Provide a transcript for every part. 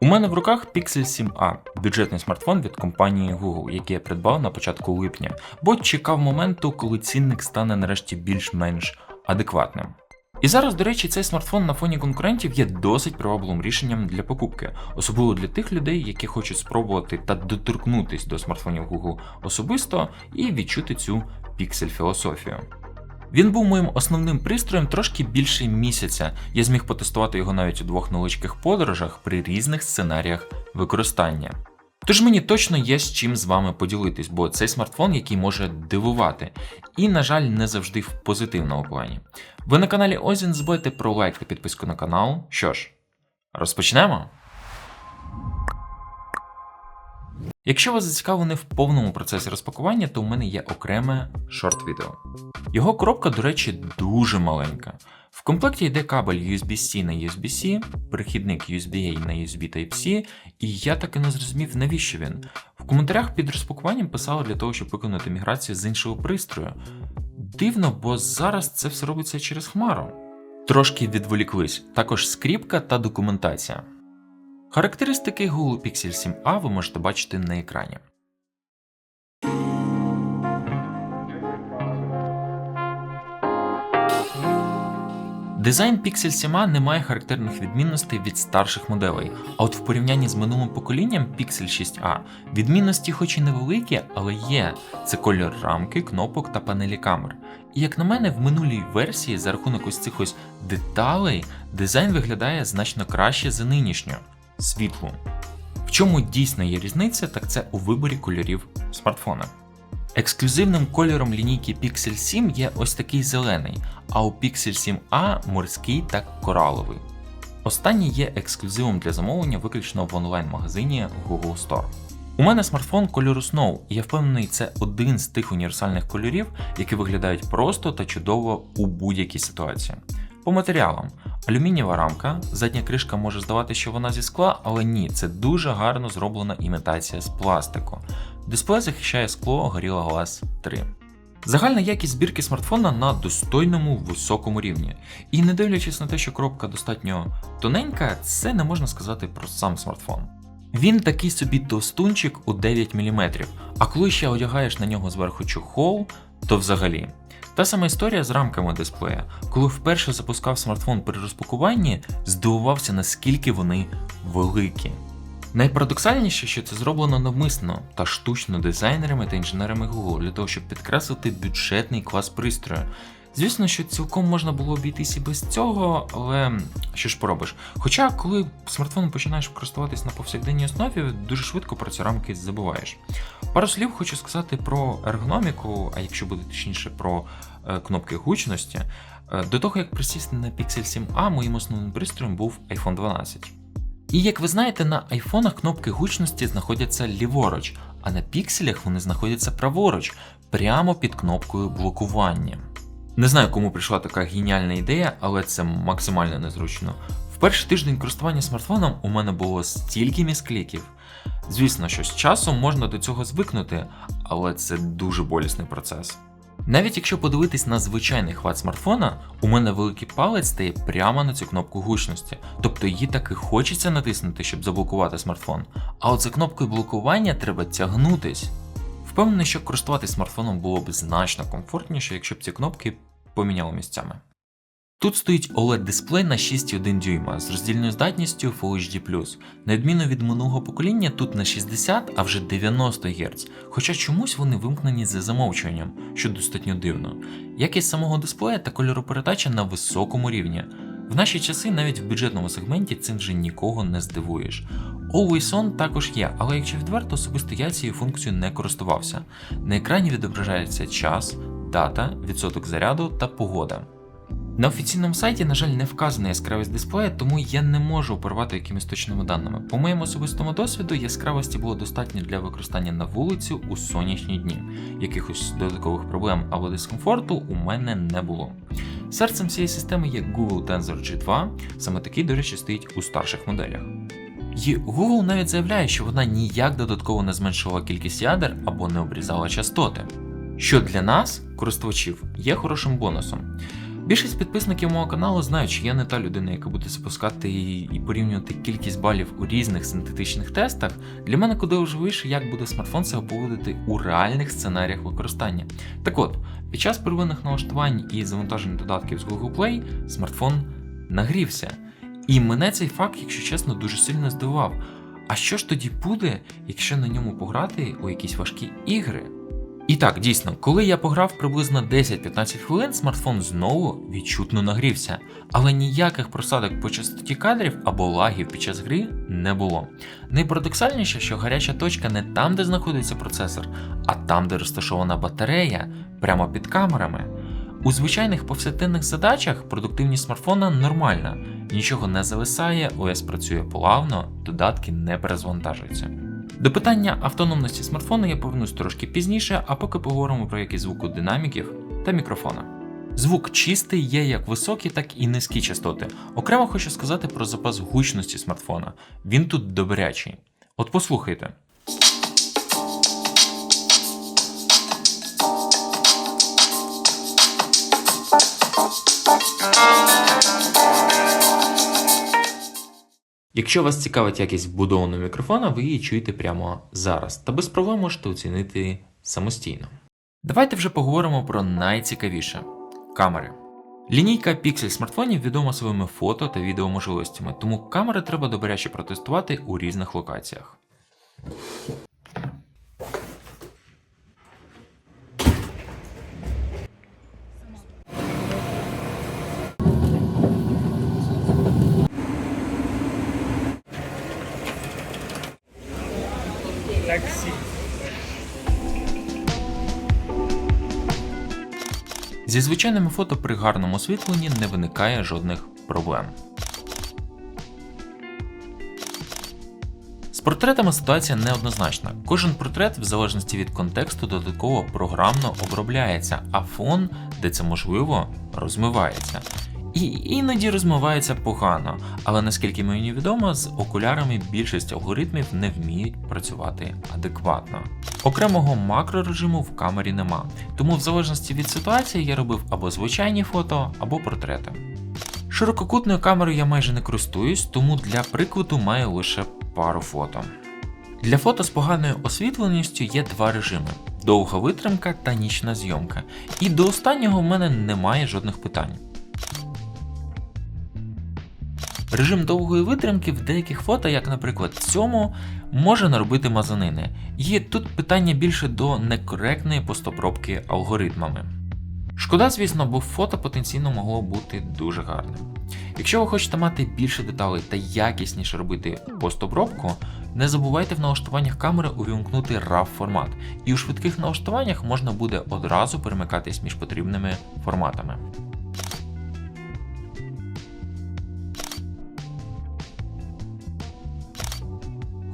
У мене в руках Pixel 7a, бюджетний смартфон від компанії Google, який я придбав на початку липня, бо чекав моменту, коли цінник стане нарешті більш-менш адекватним. І зараз, до речі, цей смартфон на фоні конкурентів є досить привабливим рішенням для покупки, особливо для тих людей, які хочуть спробувати та доторкнутись до смартфонів Google особисто і відчути цю піксель філософію. Він був моїм основним пристроєм трошки більше місяця. Я зміг потестувати його навіть у двох невеличких подорожах при різних сценаріях використання. Тож мені точно є з чим з вами поділитись, бо цей смартфон, який може дивувати, і, на жаль, не завжди в позитивному плані. Ви на каналі Озін забудьте про лайк та підписку на канал. Що ж, розпочнемо? Якщо вас зацікавлений в повному процесі розпакування, то у мене є окреме шорт-відео. Його коробка, до речі, дуже маленька. В комплекті йде кабель USB-C на USB-C, перехідник USB-A на USB Type-C, і я так і не зрозумів, навіщо він. В коментарях під розпакуванням писали для того, щоб виконати міграцію з іншого пристрою. Дивно, бо зараз це все робиться через хмару. Трошки відволіклись, також скріпка та документація. Характеристики Google Pixel 7a ви можете бачити на екрані. Дизайн Pixel 7a не має характерних відмінностей від старших моделей, а от в порівнянні з минулим поколінням Pixel 6a відмінності хоч і невеликі, але є. Це кольор рамки, кнопок та панелі камер. І як на мене, в минулій версії за рахунок ось цих ось деталей дизайн виглядає значно краще за нинішню світлу. В чому дійсно є різниця, так це у виборі кольорів смартфона. Ексклюзивним кольором лінійки Pixel 7 є ось такий зелений, а у Pixel 7a морський та кораловий. Останній є ексклюзивом для замовлення виключно в онлайн-магазині Google Store. У мене смартфон кольору Snow, і я впевнений, це один з тих універсальних кольорів, які виглядають просто та чудово у будь-якій ситуації. По матеріалам. Алюмінієва рамка, задня кришка може здавати, що вона зі скла, але ні, це дуже гарно зроблена імітація з пластику. Дисплей захищає скло Gorilla Glass 3. Загальна якість збірки смартфона на достойному високому рівні. І не дивлячись на те, що коробка достатньо тоненька, це не можна сказати про сам смартфон. Він такий собі товстунчик у 9 мм, а коли ще одягаєш на нього зверху чохол, то взагалі. Та сама історія з рамками дисплея. Коли вперше запускав смартфон при розпакуванні, здивувався, наскільки вони великі. Найпарадоксальніше, що це зроблено навмисно та штучно дизайнерами та інженерами Google для того, щоб підкреслити бюджетний клас пристрою. Звісно, що цілком можна було обійтись і без цього, але що ж поробиш? Хоча, коли смартфоном починаєш користуватись на повсякденній основі, дуже швидко про ці рамки забуваєш. Пару слів хочу сказати про ергономіку, а якщо буде точніше про е, кнопки гучності. Е, До того як присісти на Pixel 7a, моїм основним пристроєм був iPhone 12. І як ви знаєте, на айфонах кнопки гучності знаходяться ліворуч, а на пікселях вони знаходяться праворуч, прямо під кнопкою блокування. Не знаю, кому прийшла така геніальна ідея, але це максимально незручно. В перший тиждень користування смартфоном у мене було стільки міскліків. Звісно, що з часом можна до цього звикнути, але це дуже болісний процес. Навіть якщо подивитись на звичайний хват смартфона, у мене великий палець стає прямо на цю кнопку гучності, тобто її таки хочеться натиснути, щоб заблокувати смартфон. А от за кнопкою блокування треба тягнутись. Впевнений, що користуватись смартфоном було б значно комфортніше, якщо б ці кнопки поміняли місцями. Тут стоїть OLED-дисплей на 6,1 дюйма з роздільною здатністю Full HD+. На відміну від минулого покоління, тут на 60, а вже 90 Гц, хоча чомусь вони вимкнені за замовчуванням, що достатньо дивно. Якість самого дисплея та кольоропередача на високому рівні. В наші часи навіть в бюджетному сегменті цим вже нікого не здивуєш. Always On також є, але якщо відверто, особисто я цією функцією не користувався. На екрані відображається час, дата, відсоток заряду та погода. На офіційному сайті, на жаль, не вказана яскравість дисплея, тому я не можу оперувати якимись точними даними. По моєму особистому досвіду, яскравості було достатньо для використання на вулицю у сонячні дні. Якихось додаткових проблем або дискомфорту у мене не було. Серцем цієї системи є Google Tensor G2, саме такий, до речі, стоїть у старших моделях. І Google навіть заявляє, що вона ніяк додатково не зменшувала кількість ядер або не обрізала частоти. Що для нас, користувачів, є хорошим бонусом. Більшість підписників мого каналу знають, що я не та людина, яка буде запускати і порівнювати кількість балів у різних синтетичних тестах. Для мене куди важливіше, як буде смартфон себе поводити у реальних сценаріях використання. Так от, під час первинних налаштувань і завантажень додатків з Google Play смартфон нагрівся. І мене цей факт, якщо чесно, дуже сильно здивував. А що ж тоді буде, якщо на ньому пограти у якісь важкі ігри? І так, дійсно, коли я пограв приблизно 10-15 хвилин, смартфон знову відчутно нагрівся, але ніяких просадок по частоті кадрів або лагів під час гри не було. Найпарадоксальніше, що гаряча точка не там, де знаходиться процесор, а там, де розташована батарея, прямо під камерами. У звичайних повсякденних задачах продуктивність смартфона нормальна, нічого не зависає, ОС працює плавно, додатки не перезвантажуються. До питання автономності смартфона я повернусь трошки пізніше, а поки поговоримо про якість звуку динаміків та мікрофона. Звук чистий є як високі, так і низькі частоти. Окремо хочу сказати про запас гучності смартфона. Він тут добрячий. От послухайте. Якщо вас цікавить якість вбудованого мікрофона, ви її чуєте прямо зараз, та без проблем можете оцінити самостійно. Давайте вже поговоримо про найцікавіше камери. Лінійка Pixel смартфонів відома своїми фото та відеоможливостями, тому камери треба добряче протестувати у різних локаціях. Зі звичайними фото при гарному освітленні не виникає жодних проблем. З портретами ситуація неоднозначна. Кожен портрет, в залежності від контексту, додатково програмно обробляється, а фон, де це можливо, розмивається. І іноді розмивається погано, але наскільки мені відомо, з окулярами більшість алгоритмів не вміють працювати адекватно. Окремого макрорежиму в камері нема, тому в залежності від ситуації я робив або звичайні фото, або портрети. Ширококутною камерою я майже не користуюсь, тому для прикладу маю лише пару фото. Для фото з поганою освітленістю є два режими: довга витримка та нічна зйомка. І до останнього в мене немає жодних питань. Режим довгої витримки в деяких фото, як наприклад в цьому, може наробити мазанини. Є тут питання більше до некоректної постобробки алгоритмами. Шкода, звісно, бо фото потенційно могло бути дуже гарним. Якщо ви хочете мати більше деталей та якісніше робити постобробку, не забувайте в налаштуваннях камери увімкнути RAW формат, і у швидких налаштуваннях можна буде одразу перемикатись між потрібними форматами.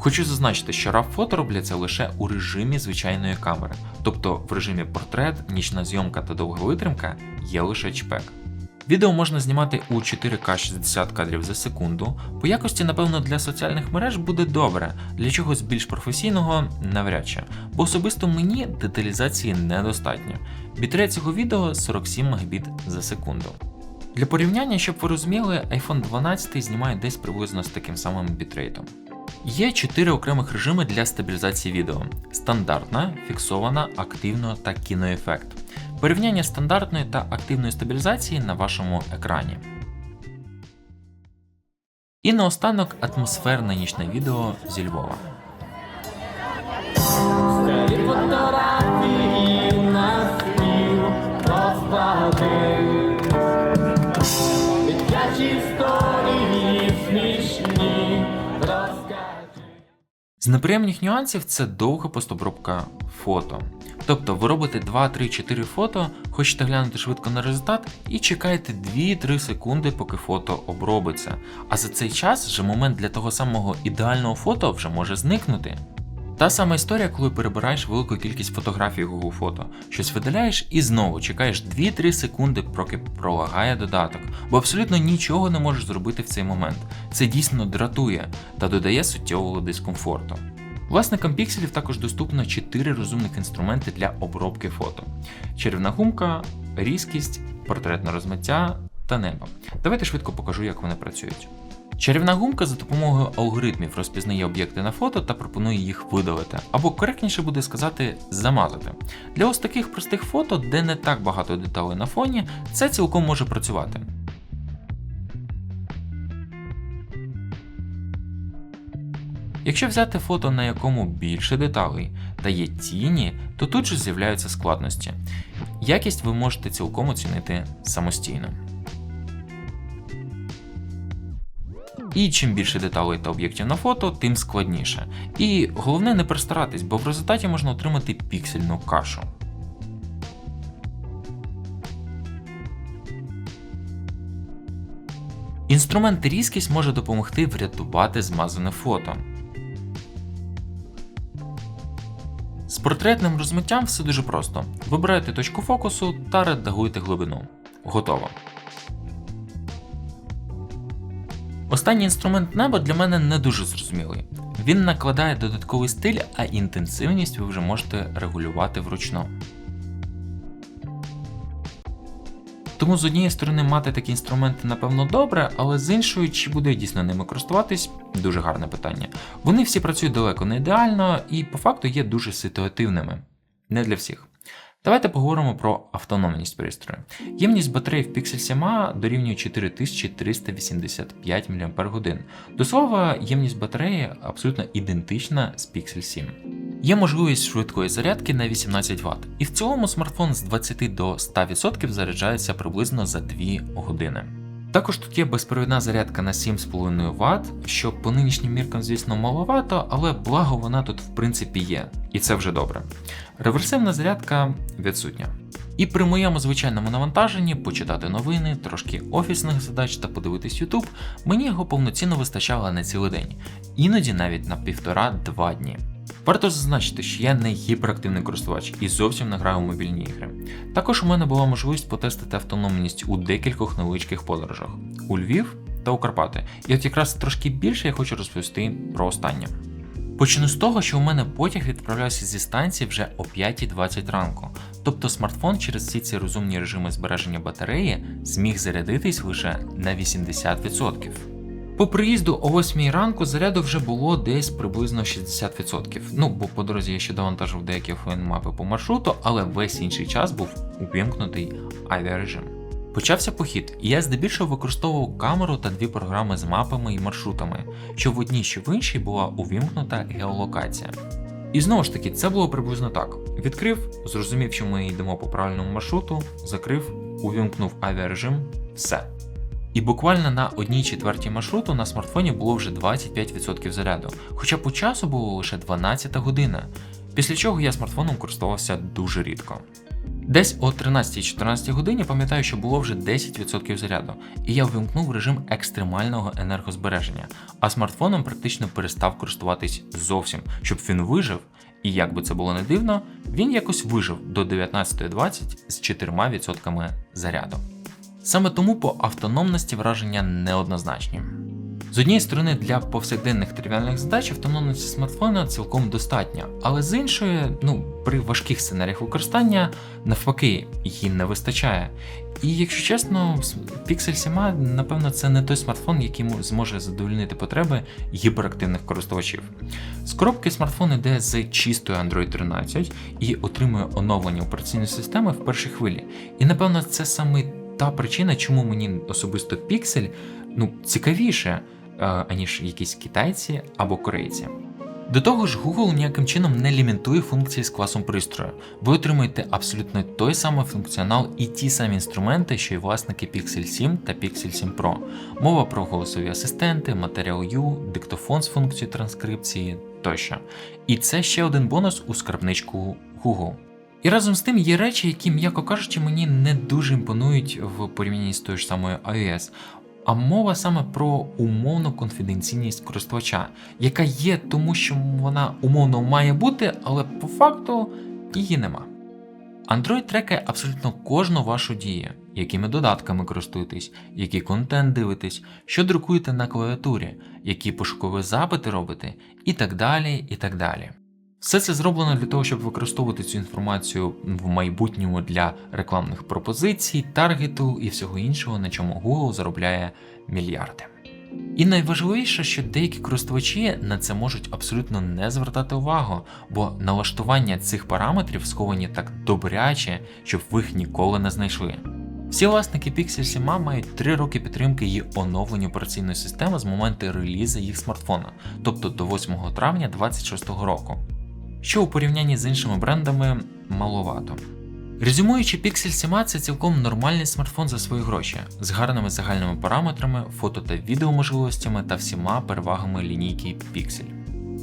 Хочу зазначити, що RAW фото робляться лише у режимі звичайної камери, тобто в режимі портрет, нічна зйомка та довга витримка є лише чпек. Відео можна знімати у 4К 60 кадрів за секунду. По якості, напевно, для соціальних мереж буде добре, для чогось більш професійного навряд чи, бо особисто мені деталізації недостатньо. Бітрейт цього відео 47 Мбіт за секунду. Для порівняння, щоб ви розуміли, iPhone 12 знімає десь приблизно з таким самим бітрейтом. Є чотири окремих режими для стабілізації відео: стандартна, фіксована, активна та кіноефект. Порівняння стандартної та активної стабілізації на вашому екрані. І наостанок атмосферне нічне відео зі Львова. З неприємних нюансів це довга постобробка фото. Тобто ви робите 2, 3, 4 фото, хочете глянути швидко на результат і чекаєте 2-3 секунди, поки фото обробиться. А за цей час вже момент для того самого ідеального фото вже може зникнути. Та сама історія, коли перебираєш велику кількість фотографій Google фото, щось видаляєш і знову чекаєш 2-3 секунди, поки пролагає додаток, бо абсолютно нічого не можеш зробити в цей момент. Це дійсно дратує та додає суттєвого дискомфорту. Власникам пікселів також доступно 4 розумних інструменти для обробки фото: червна гумка, різкість портретне розмиття та небо. Давайте швидко покажу, як вони працюють. Чарівна гумка за допомогою алгоритмів розпізнає об'єкти на фото та пропонує їх видалити, або коректніше буде сказати замазати. Для ось таких простих фото, де не так багато деталей на фоні, це цілком може працювати. Якщо взяти фото, на якому більше деталей та є тіні, то тут же з'являються складності. Якість ви можете цілком оцінити самостійно. І чим більше деталей та об'єктів на фото, тим складніше. І головне не перестаратись, бо в результаті можна отримати піксельну кашу. Інструмент різкість може допомогти врятувати змазане фото. З портретним розмиттям все дуже просто. Вибираєте точку фокусу та редагуєте глибину. Готово. Останній інструмент неба для мене не дуже зрозумілий. Він накладає додатковий стиль, а інтенсивність ви вже можете регулювати вручну. Тому з однієї сторони мати такі інструменти напевно добре, але з іншої, чи буде я дійсно ними користуватись, дуже гарне питання. Вони всі працюють далеко не ідеально і по факту є дуже ситуативними. Не для всіх. Давайте поговоримо про автономність пристрою. Ємність батареї в Pixel 7 дорівнює 4385 мАч. До слова, ємність батареї абсолютно ідентична з Pixel 7. Є можливість швидкої зарядки на 18 Вт, і в цілому смартфон з 20 до 100% заряджається приблизно за 2 години. Також тут є безпровідна зарядка на 7,5 Вт, що по нинішнім міркам, звісно, маловато, але благо вона тут в принципі є, і це вже добре. Реверсивна зарядка відсутня. І при моєму звичайному навантаженні почитати новини, трошки офісних задач та подивитись YouTube, мені його повноцінно вистачало на цілий день, іноді навіть на півтора-два дні. Варто зазначити, що я не гіперактивний користувач і зовсім не граю у мобільні ігри. Також у мене була можливість потестити автономність у декількох невеличких подорожах у Львів та у Карпати. І от якраз трошки більше я хочу розповісти про останнє. Почну з того, що у мене потяг відправлявся зі станції вже о 5.20 ранку, тобто смартфон через всі ці розумні режими збереження батареї зміг зарядитись лише на 80%. По приїзду о 8 ранку заряду вже було десь приблизно 60%. Ну, бо по дорозі я ще довантажив деякі офлайн-мапи по маршруту, але весь інший час був увімкнутий авіарежим. Почався похід, і я здебільшого використовував камеру та дві програми з мапами і маршрутами, що в одній, що в іншій була увімкнута геолокація. І знову ж таки, це було приблизно так: відкрив, зрозумів, що ми йдемо по правильному маршруту, закрив, увімкнув авіарежим, все. І буквально на одній четвертій маршруту на смартфоні було вже 25% заряду, хоча по часу було лише 12 година, після чого я смартфоном користувався дуже рідко. Десь о 13-14 годині пам'ятаю, що було вже 10% заряду, і я вимкнув режим екстремального енергозбереження, а смартфоном практично перестав користуватись зовсім, щоб він вижив, і як би це було не дивно, він якось вижив до 19.20 з 4% заряду. Саме тому по автономності враження неоднозначні. З однієї сторони, для повсякденних тривіальних задач автономності смартфона цілком достатня, але з іншої, ну, при важких сценаріях використання, навпаки, її не вистачає. І якщо чесно, Pixel 7, напевно, це не той смартфон, який зможе задовольнити потреби гіперактивних користувачів. З коробки смартфон іде з чистою Android 13 і отримує оновлення операційної системи в першій хвилі. І напевно, це саме та причина, чому мені особисто Pixel ну, цікавіше, е, аніж якісь китайці або корейці. До того ж, Google ніяким чином не лімітує функції з класом пристрою. Ви отримуєте абсолютно той самий функціонал і ті самі інструменти, що й власники Pixel 7 та Pixel 7 Pro. Мова про голосові асистенти, Material U, диктофон з функцією транскрипції тощо. І це ще один бонус у скарбничку Google. І разом з тим є речі, які, м'яко кажучи, мені не дуже імпонують в порівнянні з тою ж самою iOS. А мова саме про умовну конфіденційність користувача, яка є, тому що вона умовно має бути, але по факту її нема. Android трекає абсолютно кожну вашу дію, якими додатками користуєтесь, який контент дивитесь, що друкуєте на клавіатурі, які пошукові запити робите, і так далі. і так далі. Все це зроблено для того, щоб використовувати цю інформацію в майбутньому для рекламних пропозицій, таргету і всього іншого, на чому Google заробляє мільярди. І найважливіше, що деякі користувачі на це можуть абсолютно не звертати увагу, бо налаштування цих параметрів сховані так добряче, щоб ви їх ніколи не знайшли. Всі власники Pixel 7 мають 3 роки підтримки її оновлення операційної системи з моменту релізу їх смартфона, тобто до 8 травня 2026 року, що у порівнянні з іншими брендами маловато. Резюмуючи, Pixel 7 це цілком нормальний смартфон за свої гроші, з гарними загальними параметрами, фото та відео можливостями та всіма перевагами лінійки Pixel.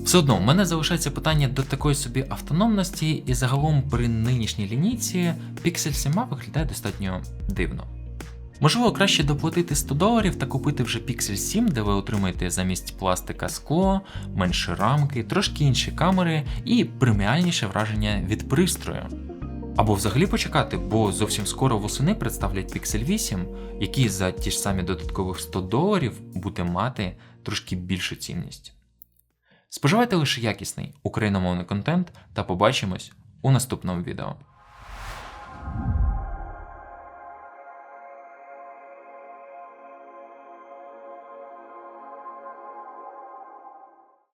Все одно, в мене залишається питання до такої собі автономності, і загалом при нинішній лінійці Pixel 7 виглядає достатньо дивно. Можливо, краще доплатити 100 доларів та купити вже Pixel 7, де ви отримаєте замість пластика скло, менші рамки, трошки інші камери і преміальніше враження від пристрою. Або взагалі почекати, бо зовсім скоро восени представлять Pixel 8, який за ті ж самі додаткових 100 доларів буде мати трошки більшу цінність. Споживайте лише якісний україномовний контент та побачимось у наступному відео.